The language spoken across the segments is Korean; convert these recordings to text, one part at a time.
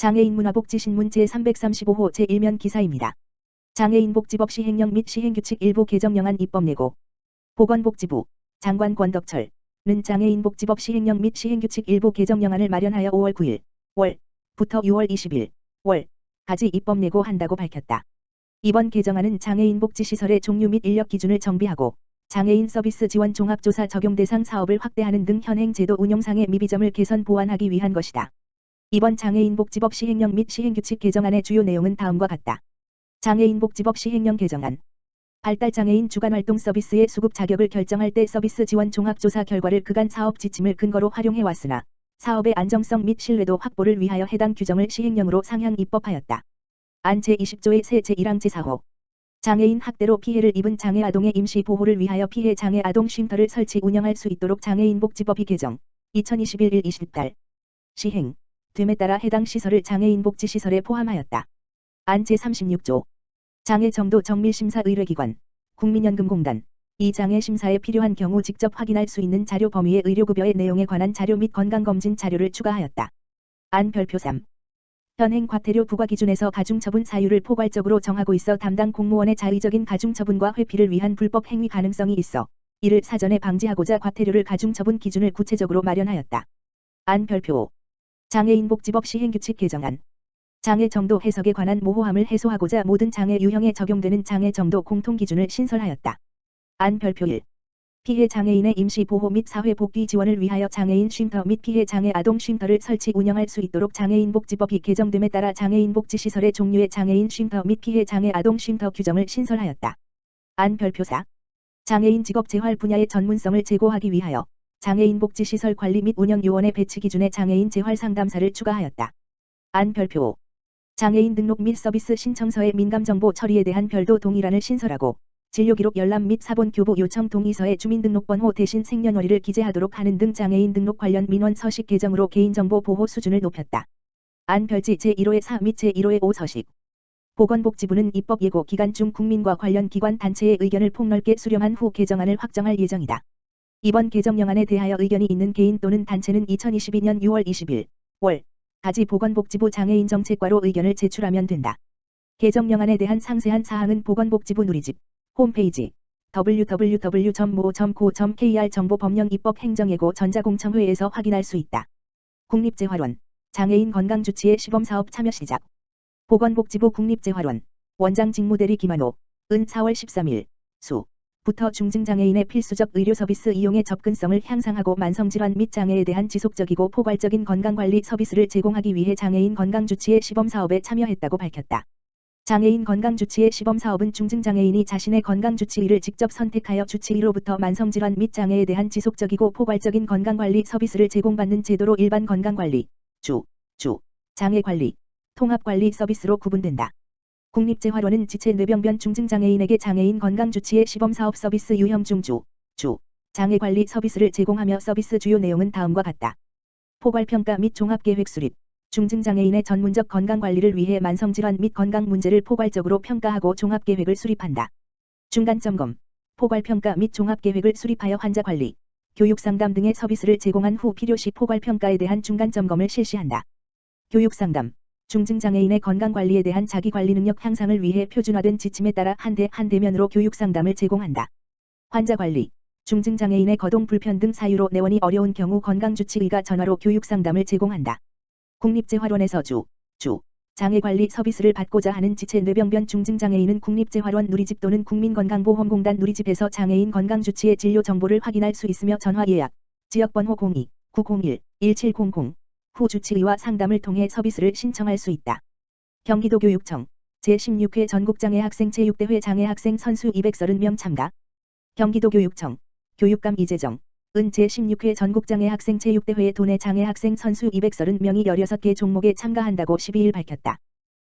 장애인 문화복지신문 제335호 제1면 기사입니다. 장애인 복지법 시행령 및 시행규칙 일부 개정령안 입법 예고 보건복지부 장관 권덕철 는 장애인 복지법 시행령 및 시행규칙 일부 개정령안을 마련하여 5월 9일 월부터 6월 20일 월까지 입법 예고한다고 밝혔다. 이번 개정안은 장애인 복지시설의 종류 및 인력 기준을 정비하고 장애인 서비스 지원 종합조사 적용 대상 사업을 확대하는 등 현행 제도 운영상의 미비점을 개선 보완하기 위한 것이다. 이번 장애인 복지법 시행령 및 시행규칙 개정안의 주요 내용은 다음과 같다. 장애인 복지법 시행령 개정안. 발달장애인 주간활동 서비스의 수급 자격을 결정할 때 서비스 지원 종합조사 결과를 그간 사업 지침을 근거로 활용해 왔으나 사업의 안정성 및 신뢰도 확보를 위하여 해당 규정을 시행령으로 상향 입법하였다. 안 제20조의 새 제1항 제4호. 장애인 학대로 피해를 입은 장애 아동의 임시 보호를 위하여 피해 장애 아동 쉼터를 설치 운영할 수 있도록 장애인 복지법이 개정. 2021 1 20달. 시행 됨에 따라 해당 시설을 장애인 복지시설에 포함하였다. 안 제36조 장애 정도 정밀심사 의뢰기관 국민연금공단 이 장애 심사에 필요한 경우 직접 확인할 수 있는 자료 범위의 의료급여의 내용에 관한 자료 및 건강검진 자료를 추가하였다. 안 별표 3 현행 과태료 부과 기준에서 가중처분 사유를 포괄적으로 정하고 있어 담당 공무원의 자의적인 가중처분과 회피를 위한 불법 행위 가능성이 있어 이를 사전에 방지하고자 과태료를 가중처분 기준을 구체적으로 마련하였다. 안 별표 5 장애인 복지법 시행규칙 개정안 장애 정도 해석에 관한 모호함을 해소하고자 모든 장애 유형에 적용되는 장애 정도 공통 기준을 신설하였다. 안 별표 1. 피해 장애인의 임시 보호 및 사회 복귀 지원을 위하여 장애인 쉼터 및 피해 장애 아동 쉼터를 설치 운영할 수 있도록 장애인 복지법이 개정됨에 따라 장애인 복지 시설의 종류의 장애인 쉼터 및 피해 장애 아동 쉼터 규정을 신설하였다. 안 별표 4. 장애인 직업 재활 분야의 전문성을 제고하기 위하여 장애인 복지시설 관리 및 운영 요원의 배치 기준에 장애인 재활 상담사를 추가하였다. 안 별표 5. 장애인 등록 및 서비스 신청서의 민감 정보 처리에 대한 별도 동의란을 신설하고 진료기록 열람 및 사본 교부 요청 동의서에 주민등록번호 대신 생년월일을 기재하도록 하는 등 장애인 등록 관련 민원 서식 개정으로 개인정보 보호 수준을 높였다. 안 별지 제1호의 4 및 제1호의 5 서식 보건복지부는 입법 예고 기간 중 국민과 관련 기관 단체의 의견을 폭넓게 수렴한 후 개정안을 확정할 예정이다. 이번 개정령안에 대하여 의견이 있는 개인 또는 단체는 2022년 6월 20일 월 가지 보건복지부 장애인 정책과로 의견을 제출하면 된다. 개정령안에 대한 상세한 사항은 보건복지부 누리집 홈페이지 www.mo.go.kr 정보법령 입법 행정예고 전자공청회에서 확인할 수 있다. 국립재활원 장애인 건강주치의 시범사업 참여 시작 보건복지부 국립재활원 원장 직무대리 김한호 은 4월 13일 수 부터 중증장애인의 필수적 의료 서비스 이용의 접근성을 향상하고 만성질환 및 장애에 대한 지속적이고 포괄적인 건강관리 서비스를 제공하기 위해 장애인 건강주치의 시범사업에 참여했다고 밝혔다. 장애인 건강주치의 시범사업은 중증장애인이 자신의 건강주치의를 직접 선택하여 주치의로부터 만성질환 및 장애에 대한 지속적이고 포괄적인 건강관리 서비스를 제공받는 제도로 일반 건강관리, 주, 주, 장애관리, 통합관리 서비스로 구분된다. 국립재활원은 지체 뇌병변 중증장애인에게 장애인 건강주치의 시범사업 서비스 유형 중주, 주, 장애관리 서비스를 제공하며 서비스 주요 내용은 다음과 같다. 포괄평가 및 종합계획 수립, 중증장애인의 전문적 건강관리를 위해 만성질환 및 건강 문제를 포괄적으로 평가하고 종합계획을 수립한다. 중간점검, 포괄평가 및 종합계획을 수립하여 환자관리, 교육상담 등의 서비스를 제공한 후 필요시 포괄평가에 대한 중간점검을 실시한다. 교육상담, 중증장애인의 건강관리에 대한 자기관리 능력 향상을 위해 표준화된 지침에 따라 한대한 대면으로 교육상담을 제공한다. 환자관리, 중증장애인의 거동 불편 등 사유로 내원이 어려운 경우 건강주치의가 전화로 교육상담을 제공한다. 국립재활원에서 주, 주, 장애관리 서비스를 받고자 하는 지체 뇌병변 중증장애인은 국립재활원 누리집 또는 국민건강보험공단 누리집에서 장애인 건강주치의 진료 정보를 확인할 수 있으며 전화 예약, 지역번호 02-901-1700, 후 주치의와 상담을 통해 서비스를 신청할 수 있다. 경기도 교육청 제16회 전국장애 학생 체육대회 장애 학생 선수 230명 참가 경기도 교육청 교육감 이재정 은 제16회 전국장애 학생 체육대회에 도내 장애 학생 선수 230명이 16개 종목에 참가한다고 12일 밝혔다.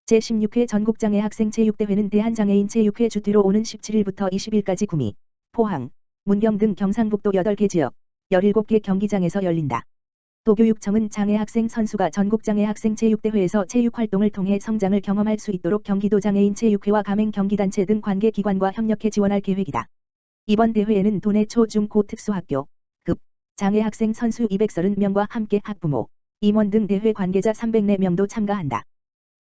제16회 전국장애 학생 체육대회는 대한장애인 체육회 주뒤로 오는 17일부터 20일까지 구미, 포항, 문경 등 경상북도 8개 지역, 17개 경기장에서 열린다. 도교육청은 장애학생 선수가 전국장애학생 체육대회에서 체육활동을 통해 성장을 경험할 수 있도록 경기도 장애인 체육회와 가맹 경기단체 등 관계기관과 협력해 지원할 계획이다. 이번 대회에는 도내 초, 중, 고 특수학교, 급, 장애학생 선수 230명과 함께 학부모, 임원 등 대회 관계자 304명도 참가한다.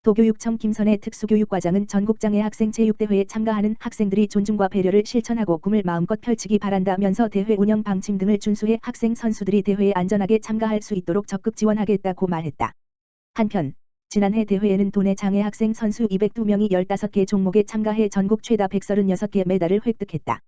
도교육청 김선혜 특수교육과장은 전국장애 학생 체육대회에 참가하는 학생들이 존중과 배려를 실천하고 꿈을 마음껏 펼치기 바란다면서 대회 운영 방침 등을 준수해 학생 선수들이 대회에 안전하게 참가할 수 있도록 적극 지원하겠다고 말했다. 한편 지난해 대회에는 도내 장애 학생 선수 202명이 15개 종목에 참가해 전국 최다 136개 메달을 획득했다.